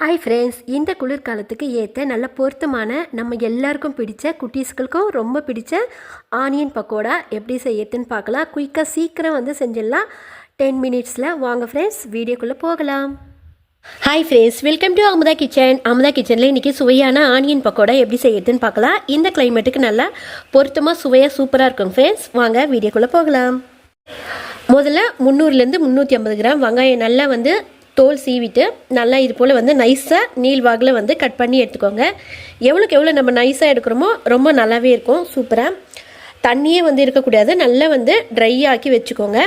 Hi friends இந்த குளிர்காலத்துக்கு ஏற்ற நல்ல பொருத்தமான நம்ம எல்லாருக்கும் பிடிச்ச குட்டீஸ்களுக்கும் ரொம்ப பிடிச்ச ஆனியன் பக்கோடா எப்படி செய்யறதுன்னு பார்க்கலாம். குயிக்காக சீக்கிரம் வந்து செஞ்சிடலாம். டென் மினிட்ஸில் வாங்க ஃப்ரெண்ட்ஸ் வீடியோக்குள்ளே போகலாம். Hi friends welcome to Amudha kitchen Amudha கிச்சனில் இன்றைக்கி சுவையான ஆனியன் பக்கோடா எப்படி செய்யறதுன்னு பார்க்கலாம். இந்த கிளைமேட்டுக்கு நல்லா பொருத்தமாக சுவையாக சூப்பராக இருக்கும் ஃப்ரெண்ட்ஸ் வாங்க வீடியோக்குள்ளே போகலாம். முதல்ல முந்நூறுலேருந்து முந்நூற்றி ஐம்பது கிராம் வெங்காயம் நல்லா வந்து தோல் சீவிட்டு நல்லா இது போல் வந்து நைஸாக நீள்வாகில் வந்து கட் பண்ணி எடுத்துக்கோங்க. எவ்வளோக்கு எவ்வளோ நம்ம நைஸாக எடுக்கிறோமோ ரொம்ப நல்லாவே இருக்கும். சூப்பராக தண்ணியே வந்து இருக்கக்கூடாது. நல்லா வந்து ட்ரை ஆக்கி வச்சுக்கோங்க.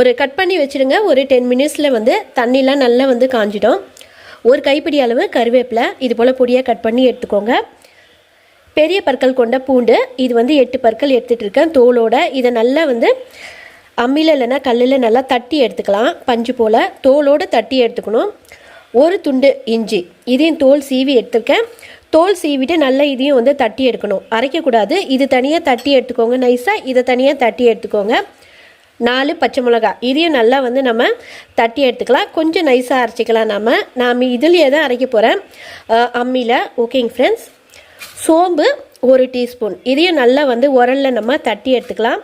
ஒரு கட் பண்ணி வச்சுடுங்க. ஒரு டென் மினிட்ஸில் வந்து தண்ணிலாம் நல்லா வந்து காஞ்சிடும். ஒரு கைப்பிடி அளவு கருவேப்பிலை இது போல் பொடியாக கட் பண்ணி எடுத்துக்கோங்க. பெரிய பற்கள் கொண்ட பூண்டு இது வந்து எட்டு பற்கள் எடுத்துகிட்டு இருக்கேன். தோலோட இதை நல்லா வந்து அம்மியில் இல்லைன்னா கல்லில் நல்லா தட்டி எடுத்துக்கலாம். பஞ்சு போல் தோலோடு தட்டி எடுத்துக்கணும். ஒரு துண்டு இஞ்சி. இதையும் தோல் சீவி எடுத்துருக்கேன். தோல் சீவிட்டு நல்லா இதையும் வந்து தட்டி எடுக்கணும். அரைக்கக்கூடாது. இது தனியாக தட்டி எடுத்துக்கோங்க. நைஸாக இதை தனியாக தட்டி எடுத்துக்கோங்க. நாலு பச்சை மிளகா இதையும் நல்லா வந்து நம்ம தட்டி எடுத்துக்கலாம். கொஞ்சம் நைஸாக அரைச்சிக்கலாம் நம்ம நாம் இதுலேயே தான் அரைக்க போகிறேன் அம்மியில். ஓகேங்க ஃப்ரெண்ட்ஸ் சோம்பு ஒரு டீஸ்பூன். இதையும் நல்லா வந்து உரலில் நம்ம தட்டி எடுத்துக்கலாம்.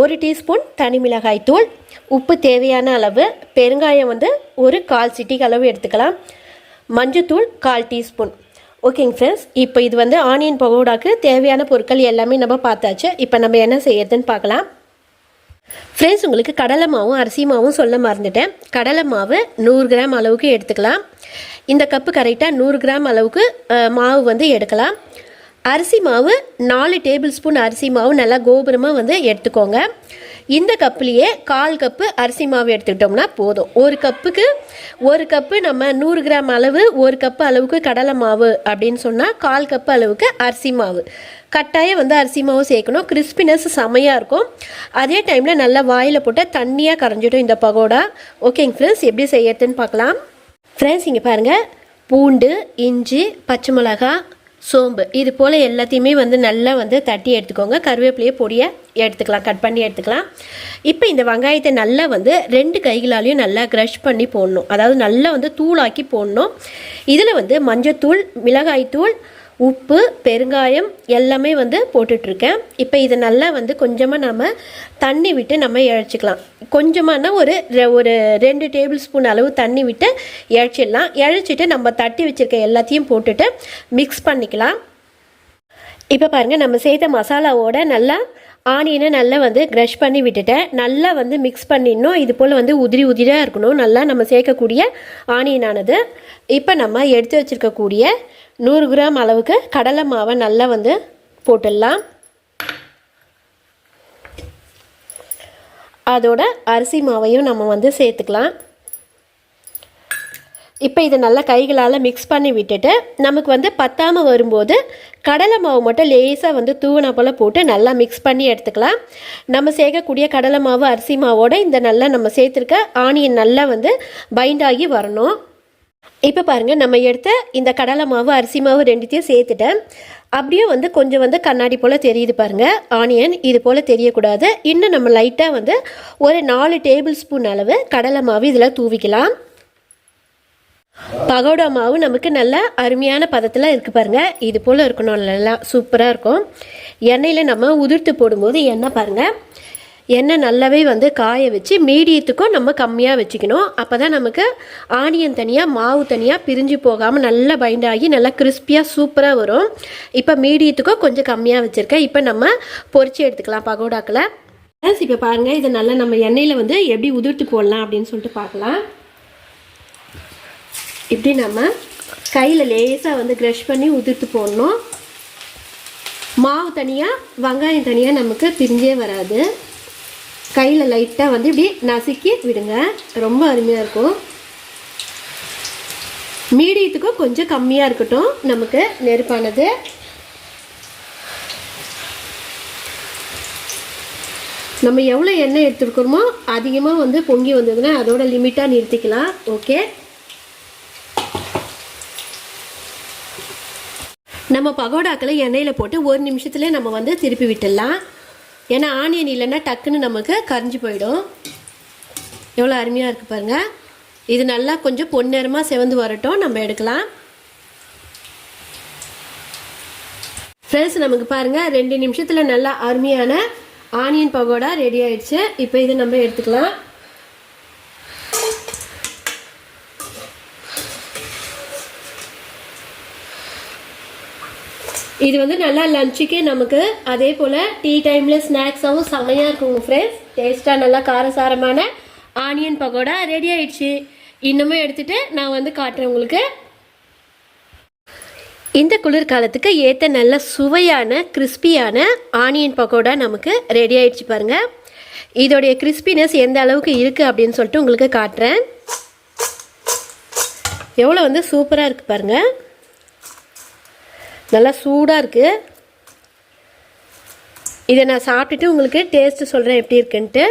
ஒரு டீஸ்பூன் தனி மிளகாய் தூள். உப்பு தேவையான அளவு. பெருங்காயம் வந்து ஒரு கால் சிட்டிக்கு அளவு எடுத்துக்கலாம். மஞ்சத்தூள் கால் டீஸ்பூன். ஓகேங்க ஃப்ரெண்ட்ஸ் இப்போ இது வந்து ஆனியன் பகோடாக்கு தேவையான பொருட்கள் எல்லாமே நம்ம பார்த்தாச்சு. இப்போ நம்ம என்ன செய்யறதுன்னு பார்க்கலாம். ஃப்ரெண்ட்ஸ் உங்களுக்கு கடலை மாவும் அரிசி மாவும் சொல்ல மறந்துட்டேன். கடலை மாவு நூறு கிராம் அளவுக்கு எடுத்துக்கலாம். இந்த கப்பு கரெக்டாக நூறு கிராம் அளவுக்கு மாவு வந்து எடுக்கலாம். அரிசி மாவு நாலு டேபிள் ஸ்பூன் அரிசி மாவு நல்லா கோபுரமாக வந்து எடுத்துக்கோங்க. இந்த கப்புலேயே கால் கப்பு அரிசி மாவு எடுத்துக்கிட்டோம்னா போதும். ஒரு கப்புக்கு ஒரு கப்பு நம்ம நூறு கிராம் அளவு ஒரு கப்பு அளவுக்கு கடலை மாவு அப்படின்னு சொன்னால் கால் கப்பு அளவுக்கு அரிசி மாவு. கட்டாயம் வந்து அரிசி மாவு சேர்க்கணும். கிறிஸ்பினஸ் செமையாக இருக்கும். அதே டைமில் நல்லா வாயில் போட்டால் தண்ணியாக கரைஞ்சிடும் இந்த பகோடா. ஓகேங்க ஃப்ரெண்ட்ஸ் எப்படி செய்யறதுன்னு பார்க்கலாம். ஃப்ரெண்ட்ஸ் இங்கே பாருங்கள் பூண்டு இஞ்சி பச்சை மிளகாய் சோம்பு. இது போல் எல்லாத்தையுமே வந்து நல்லா வந்து தட்டி எடுத்துக்கோங்க. கருவேப்பிலையை பொடியை எடுத்துக்கலாம். கட் பண்ணி எடுத்துக்கலாம். இப்போ இந்த வெங்காயத்தை நல்லா வந்து ரெண்டு கைகளாலையும் நல்லா க்ரஷ் பண்ணி போடணும். அதாவது நல்லா வந்து தூளாக்கி போடணும். இதில் வந்து மஞ்சத்தூள் மிளகாய்த்தூள் உப்பு பெருங்காயம் எல்லாமே வந்து போட்டுட்ருக்கேன். இப்போ இதை நல்லா வந்து கொஞ்சமாக நம்ம தண்ணி விட்டு நம்ம இழைச்சிக்கலாம். கொஞ்சமானா ஒரு ரெ- ஒரு ரெண்டு டேபிள் ஸ்பூன் அளவு தண்ணி விட்டு இழைச்சிடலாம். இழைச்சிட்டு நம்ம தட்டி வச்சுருக்க எல்லாத்தையும் போட்டுட்டு மிக்ஸ் பண்ணிக்கலாம். இப்போ பாருங்கள் நம்ம செய்த மசாலாவோட நல்லா ஆனியனை நல்லா வந்து க்ரஷ் பண்ணி விட்டுட்டேன். நல்லா வந்து மிக்ஸ் பண்ணிடணும். இது போல் வந்து உதிரி உதிரியாக இருக்கணும். நல்லா நம்ம சேர்க்கக்கூடிய ஆனியனானது. இப்போ நம்ம எடுத்து வச்சுருக்கக்கூடிய நூறு கிராம் அளவுக்கு கடலை மாவை நல்லா வந்து போட்டுடலாம். அதோட அரிசி மாவையும் நம்ம வந்து சேர்த்துக்கலாம். இப்போ இதை நல்லா கைகளால் மிக்ஸ் பண்ணி விட்டுட்டு நமக்கு வந்து பத்தாமல் வரும்போது கடலை மாவு மட்டும் லேசாக வந்து தூவன போல் போட்டு நல்லா மிக்ஸ் பண்ணி எடுத்துக்கலாம். நம்ம சேர்க்கக்கூடிய கடலை மாவு அரிசி மாவோட இந்த நல்லா நம்ம சேர்த்துருக்க ஆனியன் நல்லா வந்து பைண்ட் ஆகி வரணும். இப்போ பாருங்கள் நம்ம எடுத்த இந்த கடலை மாவு அரிசி மாவு ரெண்டுத்தையும் சேர்த்துட்டேன். அப்படியே வந்து கொஞ்சம் வந்து கண்ணாடி போல் தெரியுது பாருங்கள் ஆனியன் இது போல் தெரியக்கூடாது. இன்னும் நம்ம லைட்டாக வந்து ஒரு நாலு டேபிள் ஸ்பூன் அளவு கடலை மாவு இதில் தூவிக்கலாம். பகோடா மாவு நமக்கு நல்ல அருமையான பதத்தில் இருக்குது பாருங்கள் இது போல் இருக்கணும் நல்லா சூப்பராக இருக்கும். எண்ணெயில் நம்ம உதிர்த்து போடும்போது எண்ணெய் பாருங்கள் எண்ணெய் நல்லாவே வந்து காய வச்சு மீடியத்துக்கும் நம்ம கம்மியாக வச்சுக்கணும். அப்போ தான் நமக்கு ஆனியன் தனியாக மாவு தனியாக பிரிஞ்சு போகாமல் நல்லா பைண்ட் ஆகி நல்லா கிறிஸ்பியாக சூப்பராக வரும். இப்போ மீடியத்துக்கும் கொஞ்சம் கம்மியாக வச்சுருக்கேன். இப்போ நம்ம பொரிச்சு எடுத்துக்கலாம் பகோடாக்களை இப்போ பாருங்கள் இதை நல்லா நம்ம எண்ணெயில் வந்து எப்படி உதிர்த்து போடலாம் அப்படின்னு சொல்லிட்டு பார்க்கலாம். இப்படி நம்ம கையில் லேசாக வந்து க்ரஷ் பண்ணி உதிர்த்து போடணும். மாவு தனியாக வெங்காயம் தனியாக நமக்கு பிரிஞ்சே வராது. கையில் லைட்டாக வந்து இப்படி நசுக்கி விடுங்க. ரொம்ப அருமையாக இருக்கும். மீடியத்துக்கும் கொஞ்சம் கம்மியாக இருக்கட்டும். நமக்கு நெருப்பானது. நம்ம எவ்வளோ எண்ணெய் எடுத்துருக்குறோமோ அதிகமாக வந்து பொங்கி வந்ததுன்னா அதோட லிமிட்டாக நிறுத்திக்கலாம். ஓகே நம்ம பகோடாக்களை எண்ணெயில் போட்டு ஒரு நிமிஷத்துலேயே நம்ம வந்து திருப்பி விட்டுடலாம். ஏன்னா ஆனியன் இல்லைன்னா டக்குன்னு நமக்கு கரைஞ்சி போயிடும். எவ்வளோ அருமையாக இருக்குது பாருங்கள் இது நல்லா கொஞ்சம் பொன்னேரமாக செவந்து வரட்டும். நம்ம எடுக்கலாம். ஃப்ரெண்ட்ஸ் நமக்கு பாருங்கள் ரெண்டு நிமிஷத்தில் நல்லா அருமையான ஆனியன் பகோடா ரெடி ஆயிடுச்சு. இப்போ இதை நம்ம எடுத்துக்கலாம். இது வந்து நல்லா லஞ்சுக்கே நமக்கு அதே போல் டீ டைமில் ஸ்நாக்ஸாகவும் செமையாக இருக்குங்க ஃப்ரெண்ட்ஸ் டேஸ்ட்டாக நல்லா காரசாரமான ஆனியன் பகோடா ரெடி ஆயிடுச்சு. இன்னமும் எடுத்துகிட்டு நான் வந்து காட்டுறேன் உங்களுக்கு. இந்த குளிர்காலத்துக்கு ஏற்ற நல்ல சுவையான கிறிஸ்பியான ஆனியன் பக்கோடா நமக்கு ரெடி ஆயிடுச்சு பாருங்கள் இதோடைய கிறிஸ்பினஸ் எந்த அளவுக்கு இருக்குது அப்படின்னு சொல்லிட்டு உங்களுக்கு காட்டுறேன். எவ்வளோ வந்து சூப்பராக இருக்குது பாருங்கள் நல்லா சூடாக இருக்குது இதை நான் சாப்பிட்டுட்டு உங்களுக்கு டேஸ்ட்டு சொல்கிறேன் எப்படி இருக்குன்ட்டு.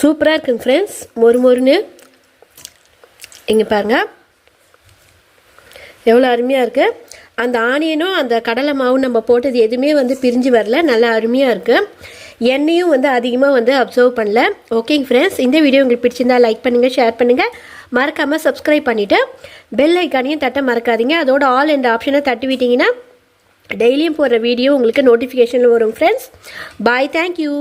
சூப்பராக இருக்குங்க ஃப்ரெண்ட்ஸ் மொறு மொறுன்னு. இங்கே பாருங்கள் எவ்வளோ அருமையாக இருக்குது அந்த ஆனியனும் அந்த கடலை மாவும் நம்ம போட்டது எதுவுமே வந்து பிரிஞ்சு வரல. நல்லா அருமையாக இருக்குது எண்ணெயும் வந்து அதிகமாக வந்து அப்சர்வ் பண்ணல. ஓகேங்க ஃப்ரெண்ட்ஸ் இந்த வீடியோ உங்களுக்கு பிடிச்சிருந்தா லைக் பண்ணுங்கள் ஷேர் பண்ணுங்கள் மறக்காமல் சப்ஸ்கிரைப் பண்ணிவிட்டு பெல் ஐக்கானையும் தட்ட மறக்காதீங்க. அதோட ஆல் என்ற ஆப்ஷனை தட்டி விட்டிங்கன்னா டெய்லியும் போடுற வீடியோ உங்களுக்கு நோட்டிஃபிகேஷனில் வரும் ஃப்ரெண்ட்ஸ் பாய் தேங்க்யூ